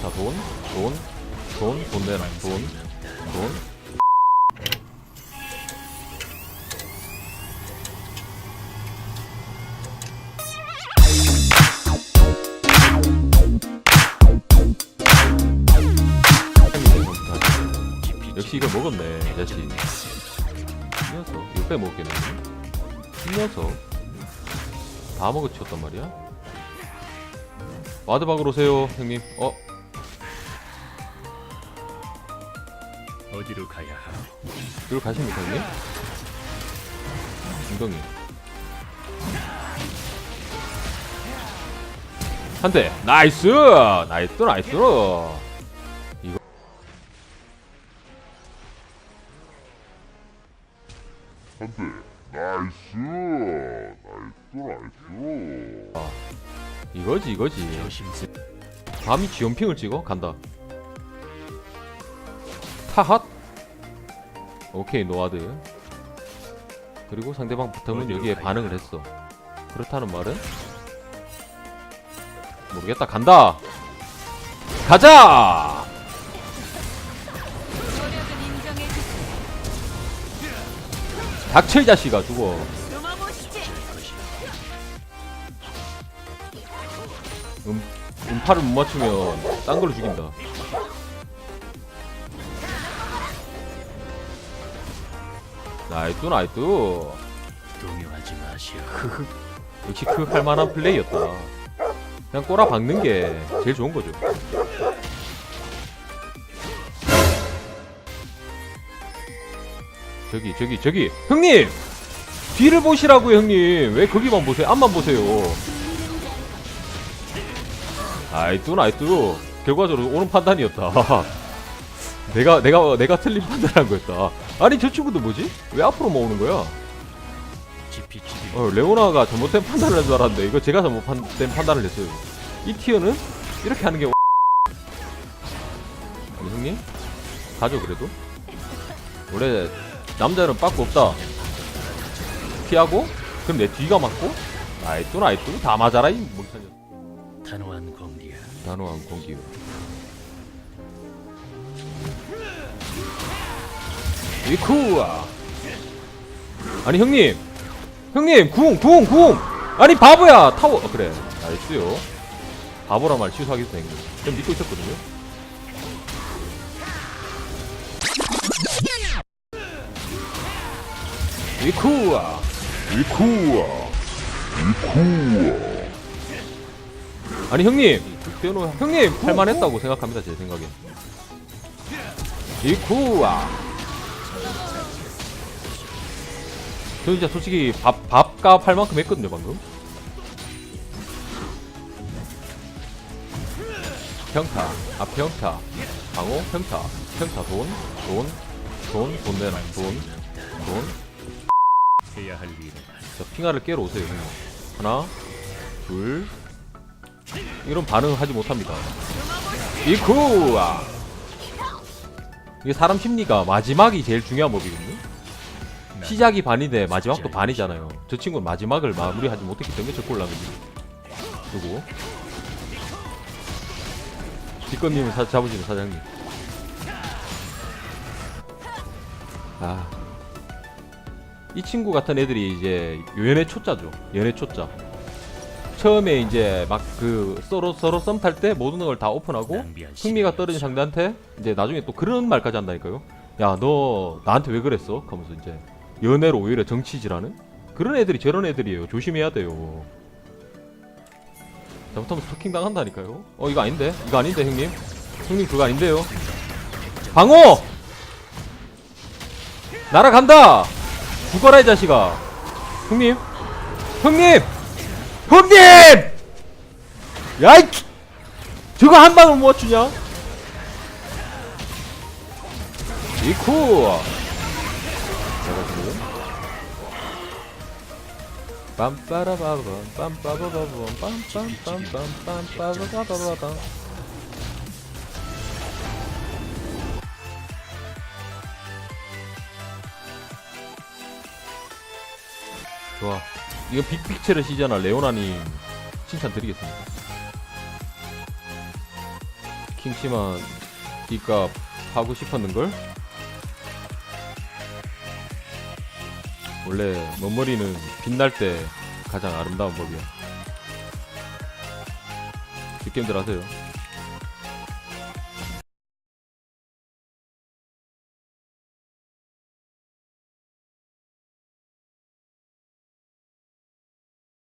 자, 돈, 돈, 돈, 돈 내놔, 돈, 돈. 역시 이걸 먹었네, 이 자식. 이 녀석, 이거 빼먹겠네. 이 녀석. 다 먹어치웠단 말이야? 와드박으로 오세요, 형님. 어, 어디로 가야 하오? 이걸 가십니까, 형님? 엉덩이. 한 대. 나이스! 나이스, 나이스! 이거. 한대 나이스 나이스 나이스 아, 이거지, 이거지. 조심스 감히 지연핑을 찍어? 간다. 타핫. 오케이, 노아드. 그리고 상대방 붙으면 어디로 여기에 반응을 했어. 그렇다는 말은? 모르겠다. 간다! 가자! 이 자식아, 죽어. 음, 음파를 못 맞추면 딴 걸로 죽인다. 나이뚜, 나이뚜. 동요하지 마시오. 역시 그 할만한 플레이였다. 그냥 꼬라 박는 게 제일 좋은 거죠. 저기 저기 저기. 형님! 뒤를 보시라고요 형님. 왜 거기만 보세요? 앞만 보세요. 아이뚜 나이뚜 결과적으로 옳은 판단이었다. 내가 내가 내가 틀린 판단한 거였다 아니 저 친구도 뭐지? 왜 앞으로 모으는 거야? 어, 레오나가 잘못된 판단을 한 줄 알았는데 이거 제가 잘못된 판단을 했어요. 이 티어는 이렇게 하는 게 아니 형님? 가죠 그래도? 원래 남자는 빠꾸 없다. 피하고 그럼 내 뒤가 맞고? 나이뚜 나이뚜 다 맞아라 이 멍청이. 단호한 공리야. 단호한 공기요 이쿠아 아니 형님. 형님 궁 궁 궁 아니 바보야. 타워. 어, 그래. 나이스요. 바보란 말 취소하겠어 형님 좀 믿고 있었거든요. 이쿠아 이쿠아 아니 형님. 대노 형님 할만했다고 생각합니다 제 생각에 이쿠아 저 진짜 솔직히 밥 밥값 할 만큼 했거든요 방금 평타 아 평타 방어 평타 평타 돈 돈 돈 돈 내놔 돈 돈 해야 할 일은 자, 핑하를 깨러 오세요. 형님. 하나, 둘. 이런 반응을 하지 못합니다. 이쿠아! 이게 사람 심리가 마지막이 제일 중요한 법이거든요. 시작이 반인데 마지막도 반이잖아요. 저 친구는 마지막을 마무리하지 못했기 때문에 저 꼴라면 누구? 뒷건님을 사, 잡으시는 사장님. 아. 이 친구 같은 애들이 이제 연애 초짜죠. 연애 초짜. 처음에 이제 막 그 서로 서로 썸 탈 때 모든 걸 다 오픈하고 흥미가 떨어진 상대한테 이제 나중에 또 그런 말까지 한다니까요. 야 너 나한테 왜 그랬어? 하면서 이제 연애로 오히려 정치질하는 그런 애들이 저런 애들이에요. 조심해야 돼요. 잘못하면 스토킹 당한다니까요. 어 이거 아닌데? 이거 아닌데 형님? 형님 그거 아닌데요? 방어! 날아간다! 죽어라 이 자식아 형님 형님 형님! 야이 키- 저거 한 방을 못 맞추냐? 이쿠! 빰빠라바밤 빰빠바바밤 빰빰빰빰빰 빰빠바바바밤. 좋아. 이거 빅픽처를 시전할 레오나님 칭찬 드리겠습니다. 킹심한 이값 하고 싶었는걸? 원래 머머리는 빛날 때 가장 아름다운 법이야. 뒷게임들 하세요.